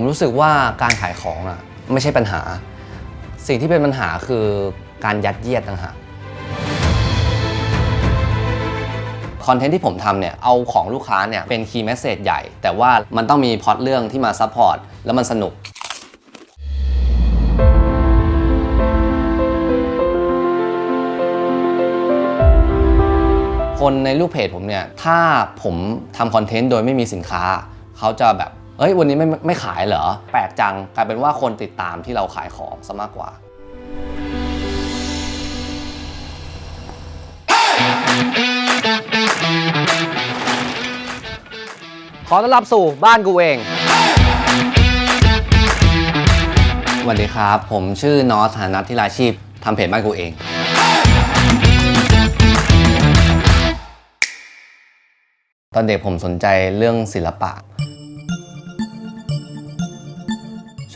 ผมรู้สึกว่าการขายของอะไม่ใช่ปัญหา สิ่งที่เป็นปัญหาคือการยัดเยียดต่างหากคอนเทนต์ที่ผมทำเนี่ยเอาของลูกค้าเนี่ยเป็นคีย์แมสเซจใหญ่ แต่ว่ามันต้องมีพอตเรื่องที่มาซัพพอร์ตแล้วมันสนุกคนในลูกเพจผมเนี่ย ถ้าผมทำคอนเทนต์โดยไม่มีสินค้า เขาจะแบบ เอ้ยวันนี้ไม่ไม่ขายเหรอ แปลกจังกลายเป็นว่าคนติดตามที่เราขายของซะมากกว่าขอต้อนรับสู่บ้านกูเอง สวัสดีครับ ผมชื่อนอสฐานัทธิราชีพทำเพจบ้านกูเอง ตอนเด็กผมสนใจเรื่องศิลปะ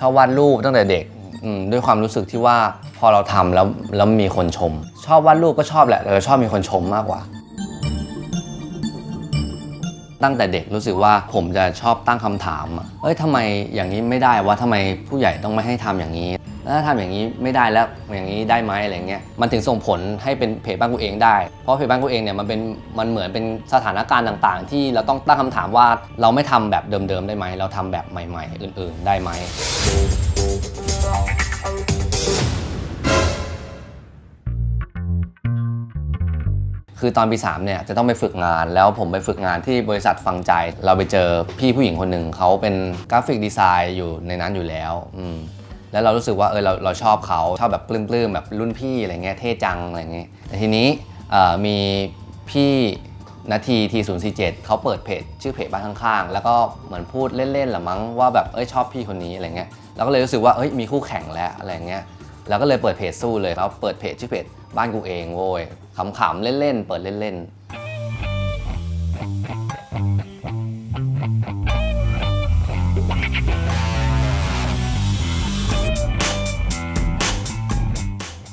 อบวาดรูปตั้งแต่เด็กอืมด้วยความรู้สึกที่ว่าพอเราทำแล้วแล้วมีคนชม ชอบวาดรูปก็ชอบแหละแต่เราชอบมีคนชมมากกว่า ตั้งแต่เด็กรู้สึกว่าผมจะชอบตั้งคำถาม เอ้ยทำไมอย่างนี้ไม่ได้วะทำไมผู้ใหญ่ต้องไม่ให้ทำอย่างนี้ แล้วถ้าทำอย่างนี้ไม่ได้แล้วอย่างนี้ได้ไหมอะไรเงี้ย มันถึงส่งผลให้เป็นเพจบ้านกูเองได้ เพราะเพจบ้านกูเองเนี่ยมันเป็นมันเหมือนเป็นสถานการณ์ต่าง ๆ ที่เราต้องตั้งคำถามว่าเราไม่ทำแบบเดิมๆได้ไหม เราทำแบบใหม่ ๆ อื่น ๆ ได้ไหม คือตอนปี3เนี่ยจะต้องไปฝึกงาน แล้วผมไปฝึกงานที่บริษัทฟังใจ เราไปเจอพี่ผู้หญิงคนหนึ่งเขาเป็นกราฟิกดีไซน์อยู่ในนั้นอยู่แล้วอืมแล้วเรารู้สึกว่าเออเราเราชอบเขาชอบแบบปลื้มๆแบบรุ่นพี่อะไรเงี้ยเท่จังอะไรเงี้ยแต่ทีนี้มีพี่นาทีทีศูนย์สี่เจ็ดเขาเปิดเพจชื่อเพจบ้านข้างๆ แล้วก็เหมือนพูดเล่นๆหรือมั้งว่าแบบเอ้ยชอบพี่คนนี้อะไรเงี้ยเราก็เลยรู้สึกว่าเอ้ยมีคู่แข่งแล้วอะไรเงี้ยแล้วก็เลยเปิดเพจสู้เลยแล้วเปิดเพจชื่อเพจ บ้านกูเองโว้ยขำๆเล่นๆ เปิดเล่นๆ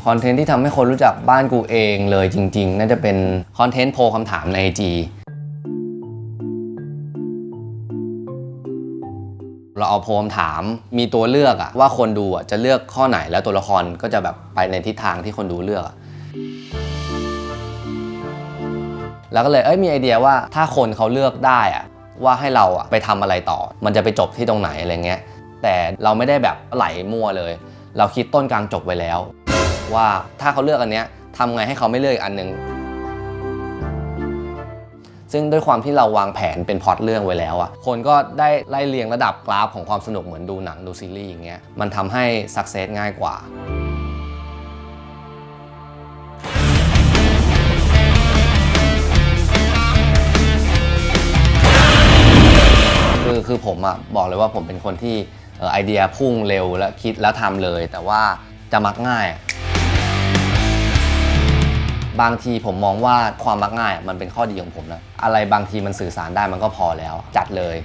คอนเทนต์ที่ทำให้คนรู้จักบ้านกูเองเลยจริง ๆ น่าจะเป็นคอนเทนต์โพคำถามใน IG เราเอาโพคำถามมีตัวเลือกอะว่าคนดูอะจะเลือกข้อไหนแล้วตัวละครก็จะแบบไปในทิศทางที่คนดูเลือกอะ แล้วก็เลยเอ้ยมีไอเดียว่าถ้าคนเขาเลือกได้อะว่าให้เราอะไปทำอะไรต่อ มันจะไปจบที่ตรงไหนอะไรเงี้ย แต่เราไม่ได้แบบไหลมั่วเลย เราคิดต้นกลางจบไว้แล้ว ว่าถ้าเขาเลือกอันเนี้ยทำไงให้เขาไม่เลือกอีกอันหนึง ซึ่งด้วยความที่เราวางแผนเป็นพอตเรื่องไว้แล้วอะคนก็ได้ไล่เรียงระดับกราฟของความสนุกเหมือนดูหนังดูซีรีส์อย่างเงี้ย มันทำให้สักเซสง่ายกว่า คือผมอะบอกเลยว่าผมเป็นคนที่ไอเดียพุ่งเร็วและคิดแล้วทำเลย แต่ว่าจะมักง่าย บางทีผมมองว่าความมักง่ายมันเป็นข้อดีของผมนะอะไรบางทีมันสื่อสารได้มันก็พอแล้ว จัดเลย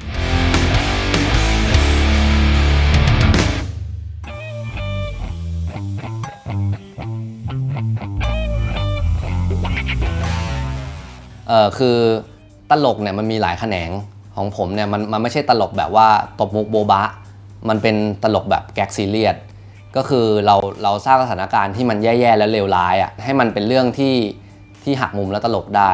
เออคือตลกเนี่ยมันมีหลายแขนง ของผมเนี่ยมันมันไม่ใช่ตลกแบบว่าตบมุกโบบะ มันเป็นตลกแบบแก๊กซีเรียสก็คือเราเราสร้างสถานการณ์ที่มันแย่ๆและเลวร้ายอะให้มันเป็นเรื่องที่ที่หักมุมและตลกได้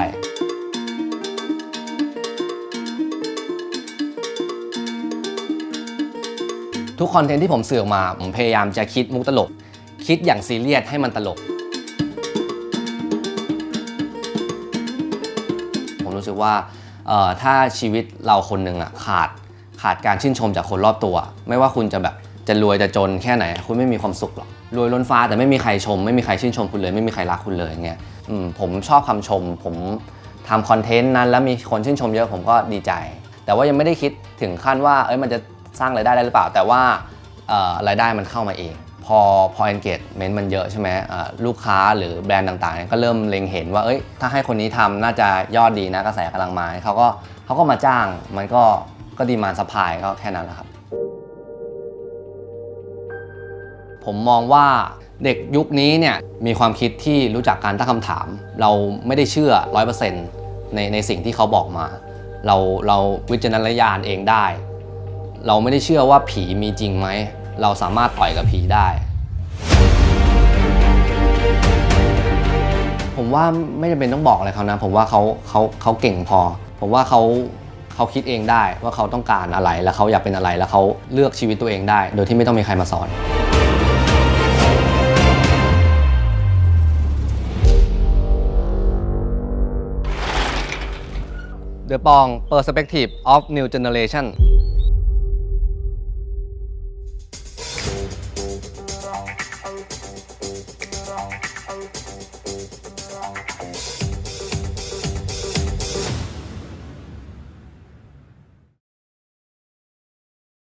ทุกคอนเทนต์ที่ผมสื่อออกมา ผมพยายามจะคิดมุกตลก คิดอย่างซีเรียสให้มันตลก ผมรู้สึกว่า เอ่อถ้าชีวิตเราคนหนึ่งอะขาดขาดการชื่นชมจากคนรอบตัว ไม่ว่าคุณจะแบบจะรวยจะจนแค่ไหน คุณไม่มีความสุขหรอกรวยล้นฟ้าแต่ไม่มีใครชม ไม่มีใครชื่นชมคุณเลย ไม่มีใครรักคุณเลยเงี้ยอืมผมชอบคำชม ผมทำคอนเทนต์นั้นแล้วมีคนชื่นชมเยอะผมก็ดีใจ แต่ว่ายังไม่ได้คิดถึงขั้นว่าเอ้ยมันจะสร้างรายได้ได้หรือเปล่า แต่ว่ารายได้มันเข้ามาเอง อพอ engagement มันเยอะใช่ไหมลูกค้าหรือแบรนด์ต่างๆ ก็เริ่มเล็งเห็นว่าเอ้ยถ้าให้คนนี้ทำน่าจะยอดดีนะกระแสกำลังมาเขาก็เขาก็มาจ้างมันก็ก็ดีมานสปายก็แค่นั้นแหละครับ ผมมองว่าเด็กยุคนี้เนี่ยมีความคิดที่รู้จักการตั้งคำถาม เราไม่ได้เชื่อ 100%ในในสิ่งที่เขาบอกมา เราเราวิจารณญาณเองได้ เราไม่ได้เชื่อว่าผีมีจริงไหม เราสามารถต่อยกับผีได้ ผมว่าไม่จำเป็นต้องบอกอะไรเขานะ ผมว่าเขาเขาเขาเก่งพอ ผมว่าเขาเขาคิดเองได้ว่าเขาต้องการอะไร แล้วเขาอยากเป็นอะไรแล้วเขาเลือกชีวิตตัวเองได้ โดยที่ไม่ต้องมีใครมาสอน The Pong Perspective of New Generation Thank you.